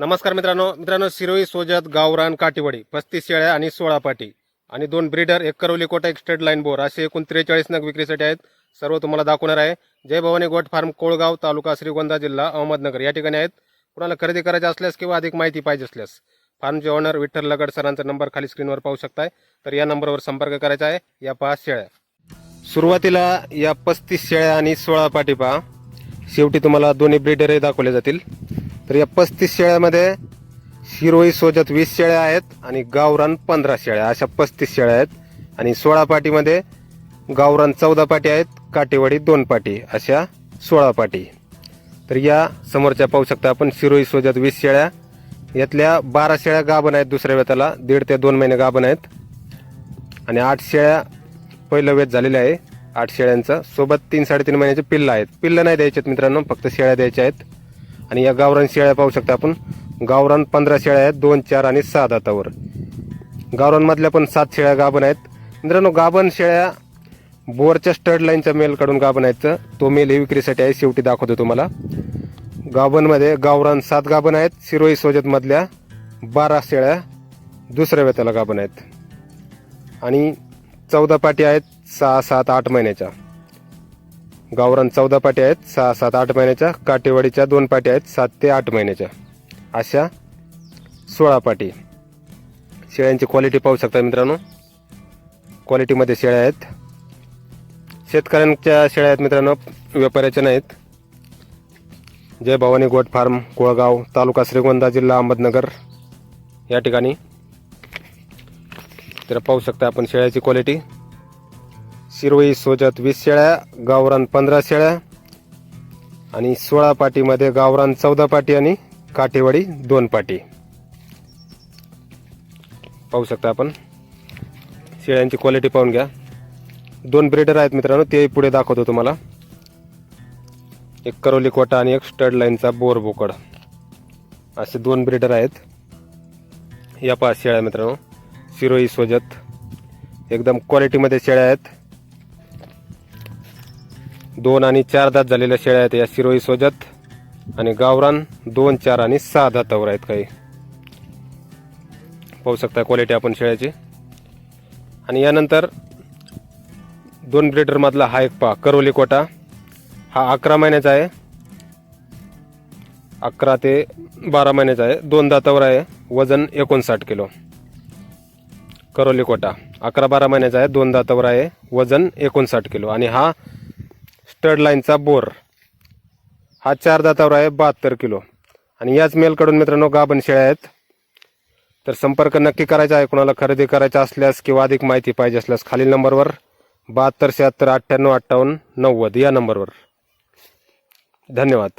नमस्कार मित्रांनो. मित्रांनो शिरोई सोजत गावरान काटीवडी पस्तीस शेळ्या आणि सोळा पाटी आणि दोन ब्रीडर एक करवली कोटा एक स्टेट लाईन बोर असे एकूण त्रेचाळीस नग विक्रीसाठी आहेत. सर्व तुम्हाला दाखवणार आहे. जय भवानी गोट फार्म कोळगाव तालुका श्रीगोंदा जिल्हा अहमदनगर. या ठिकाणी आहेत. कुणाला खरेदी करायचे असल्यास किंवा अधिक माहिती पाहिजे असल्यास फार्मचे ओनर विठ्ठल लगड सरांचा नंबर खाली स्क्रीनवर पाहू शकताय. तर या नंबरवर संपर्क करायचा आहे. या पहा शेळ्या. सुरुवातीला या पस्तीस शेळ्या आणि सोळा पाटी पहा. शेवटी तुम्हाला दोन्ही ब्रीडरही दाखवले जातील. तर या पस्तीस शेळ्यामध्ये शिरोई सोजत वीस शेळ्या आहेत आणि गावरान पंधरा शेळ्या. अशा पस्तीस शेळ्या आहेत. आणि सोळा पाटीमध्ये गावरान चौदा पाटी आहेत काटेवाडी दोन पाटी अशा सोळा पाटी. तर या समोरच्या पाहू शकता आपण शिरोई सोजत वीस शेळ्या. यातल्या बारा शेळ्या गाभण आहेत दुसऱ्या वेताला दीड ते दोन महिने गाभण आहेत. आणि आठ शेळ्या पहिलं वेत झालेलं आहे. आठ शेळ्यांचं. सोबत तीन साडेतीन महिन्याचे पिल्लं आहेत. पिल्लं नाही द्यायचे आहेत मित्रांनो फक्त शेळ्या द्यायच्या आहेत. आणि या गावरान शेळ्या पाहू शकता आपण. गावरान पंधरा शेळ्या आहेत दोन चार आणि सहा दातावर. गावरानमधल्या पण सात शेळ्या गाभण आहेत. मित्रांनो गाभण शेळ्या बोरच्या स्टड लाईनचा मेल काढून गाभण आहेत. तो मेल हे विक्रीसाठी आहे. शेवटी दाखवतो तुम्हाला. गाभणमध्ये गावरान सात गाभण आहेत. शिरोई सोजतमधल्या बारा शेळ्या दुसऱ्या वेताला गाभण आहेत. आणि चौदा पाटी आहेत सहा सात आठ महिन्याच्या. गावरान चौदा पाट्या आहेत सहा सात आठ महिन्याच्या. काटेवाडीच्या दोन पाट्या आहेत सात ते आठ महिन्याच्या. अशा सोळा पाटी. शेळ्यांची क्वालिटी पाहू शकता मित्रांनो. क्वालिटीमध्ये शेळ्या आहेत. शेतकऱ्यांच्या शेळ्या आहेत मित्रांनो व्यापाऱ्याच्या नाहीत. जय भवानी गोट फार्म कोळगाव तालुका श्रीगोंदा जिल्हा अहमदनगर. या ठिकाणी. तर पाहू शकता आपण शेळ्याची क्वालिटी शिरोई सोजत वीस शेळ्या गावरान पंधरा शेळ्या आणि सोळा पाटीमध्ये गावरान चौदा पाटी आणि काठेवाडी दोन पाटी. पाहू शकता आपण. शेळ्यांची क्वालिटी पाहून घ्या. दोन ब्रीडर आहेत मित्रांनो ते पुढे दाखवतो तुम्हाला. एक करवली कोटा आणि एक स्टड लाईनचा बोर बोकड. असे दोन ब्रीडर आहेत. या पाच शेळ्या मित्रांनो. शिरोई सोजत. एकदम क्वालिटीमध्ये शेळ्या आहेत. दोन आणि चार दात झालेल्या शेळ्या आहेत या शिरोई सोजत. आणि गावरान दोन चार आणि सहा दातावर आहेत काही. पाहू शकता क्वालिटी आपण शेळ्याची. आणि यानंतर दोन ब्रिडरमधला हा एक पा करोली कोटा. हा अकरा महिन्याचा आहे. अकरा ते बारा महिन्याचा आहे. दोन दातावर आहे. वजन एकोणसाठ किलो. करोली कोटा अकरा बारा महिन्याचा आहे. दोन दातावर आहे. वजन एकोणसाठ किलो. आणि हा स्टड लाईनचा बोर. हा चार दातावर आहे बहात्तर किलो. आणि याच मेलकडून मित्रांनो गाभण शेळ्या आहेत. तर संपर्क नक्की करायचा आहे कोणाला खरेदी करायचा असल्यास किंवा अधिक माहिती पाहिजे असल्यास खालील नंबरवर बहात्तर शहात्तर अठ्ठ्याण्णव अठ्ठावन्न नव्वद या नंबरवर. धन्यवाद.